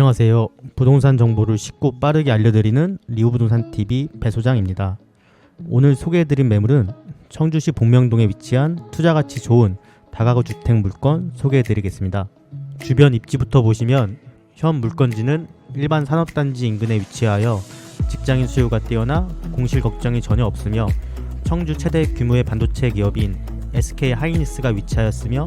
안녕하세요. 부동산 정보를 쉽고 빠르게 알려드리는 리우부동산 TV 배소장입니다. 오늘 소개해드린 매물은 청주시 복명동에 위치한 투자가치 좋은 다가구 주택 물건 소개해드리겠습니다. 주변 입지부터 보시면 현 물건지는 일반 산업단지 인근에 위치하여 직장인 수요가 뛰어나 공실 걱정이 전혀 없으며 청주 최대 규모의 반도체 기업인 SK 하이닉스가 위치하였으며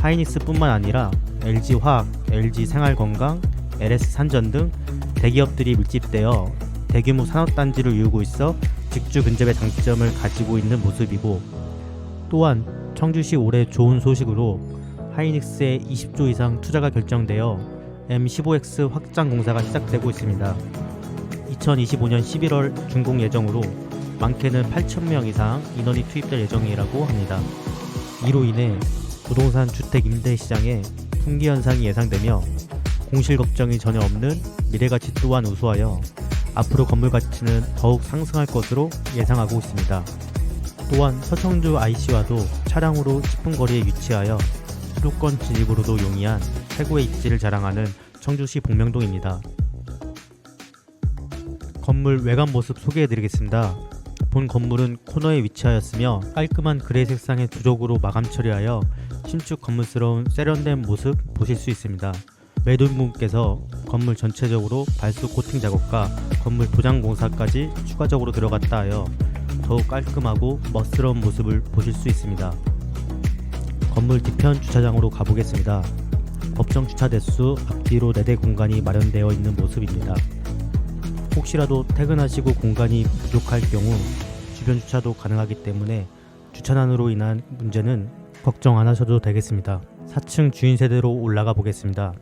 하이닉스뿐만 아니라 LG 화학, LG 생활건강, LS 산전 등 대기업들이 밀집되어 대규모 산업단지를 이루고 있어 직주 근접의 장점을 가지고 있는 모습이고 또한 청주시 올해 좋은 소식으로 하이닉스의 20조 이상 투자가 결정되어 M15X 확장 공사가 시작되고 있습니다. 2025년 11월 준공 예정으로 많게는 8,000명 이상 인원이 투입될 예정이라고 합니다. 이로 인해 부동산 주택 임대 시장에 풍기 현상이 예상되며 공실 걱정이 전혀 없는 미래 가치 또한 우수하여 앞으로 건물 가치는 더욱 상승할 것으로 예상하고 있습니다. 또한 서청주 IC와도 차량으로 10분 거리에 위치하여 수도권 진입으로도 용이한 최고의 입지를 자랑하는 청주시 복명동입니다. 건물 외관 모습 소개해드리겠습니다. 본 건물은 코너에 위치하였으며 깔끔한 그레이 색상의 주적으로 마감 처리하여 신축 건물스러운 세련된 모습 보실 수 있습니다. 매도인분께서 건물 전체적으로 발수 코팅 작업과 건물 도장 공사까지 추가적으로 들어갔다 하여 더욱 깔끔하고 멋스러운 모습을 보실 수 있습니다. 건물 뒤편 주차장으로 가보겠습니다. 법정 주차 대수 앞뒤로 4대 공간이 마련되어 있는 모습입니다. 혹시라도 퇴근하시고 공간이 부족할 경우 주변 주차도 가능하기 때문에 주차난으로 인한 문제는 걱정 안 하셔도 되겠습니다. 4층 주인 세대로 올라가 보겠습니다.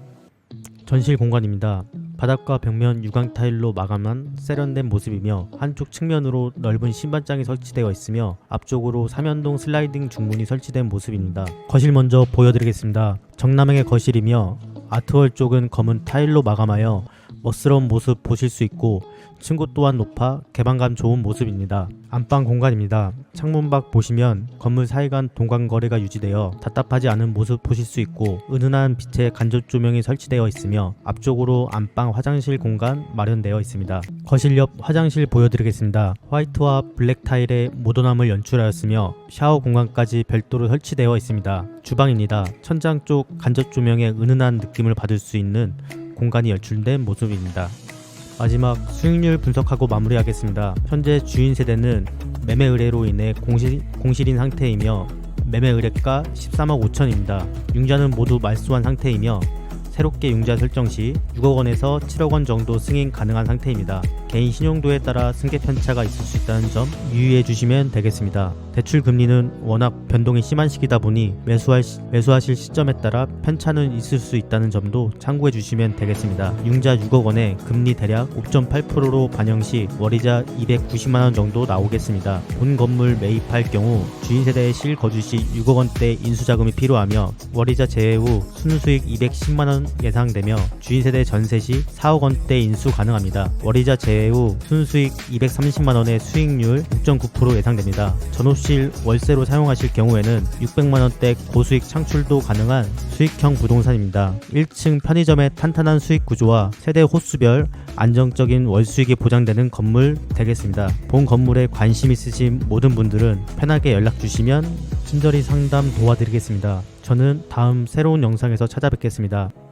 전실 공간입니다. 바닥과 벽면 유광 타일로 마감한 세련된 모습이며 한쪽 측면으로 넓은 신반장이 설치되어 있으며 앞쪽으로 삼연동 슬라이딩 중문이 설치된 모습입니다. 거실 먼저 보여드리겠습니다. 정남향의 거실이며 아트월 쪽은 검은 타일로 마감하여 멋스러운 모습 보실 수 있고 층고 또한 높아 개방감 좋은 모습입니다. 안방 공간입니다. 창문 밖 보시면 건물 사이간 동간 거리가 유지되어 답답하지 않은 모습 보실 수 있고 은은한 빛의 간접 조명이 설치되어 있으며 앞쪽으로 안방 화장실 공간 마련되어 있습니다. 거실 옆 화장실 보여드리겠습니다. 화이트와 블랙 타일의 모던함을 연출하였으며 샤워 공간까지 별도로 설치되어 있습니다. 주방입니다. 천장 쪽 간접 조명의 은은한 느낌을 받을 수 있는 공간이 연출된 모습입니다. 마지막 수익률 분석하고 마무리하겠습니다. 현재 주인 세대는 매매 의뢰로 인해 공실, 공실인 상태이며 매매 의뢰가 13억 5천입니다. 융자는 모두 말소한 상태이며 새롭게 융자 설정 시 6억 원에서 7억 원 정도 승인 가능한 상태입니다. 개인 신용도에 따라 승계 편차가 있을 수 있다는 점 유의해 주시면 되겠습니다. 대출 금리는 워낙 변동이 심한 시기다 보니 매수할 시- 매수하실 시점에 따라 편차는 있을 수 있다는 점도 참고해 주시면 되겠습니다. 융자 6억 원에 금리 대략 5.8%로 반영 시 월이자 290만 원 정도 나오겠습니다. 본 건물 매입할 경우 주인 세대의 실거주 시 6억 원대 인수 자금이 필요하며 월이자 제외 후 순수익 210만 원 예상되며 주인 세대 전세 시 4억 원대 인수 가능합니다. 월이자 제외 후 순수익 230만 원의 수익률 6.9% 예상됩니다. 전업실 월세로 사용하실 경우에는 600만 원대 고수익 창출도 가능한 수익형 부동산입니다. 1층 편의점의 탄탄한 수익 구조와 세대 호수별 안정적인 월 수익이 보장되는 건물 되겠습니다. 본 건물에 관심 있으신 모든 분들은 편하게 연락 주시면 친절히 상담 도와드리겠습니다. 저는 다음 새로운 영상에서 찾아뵙겠습니다.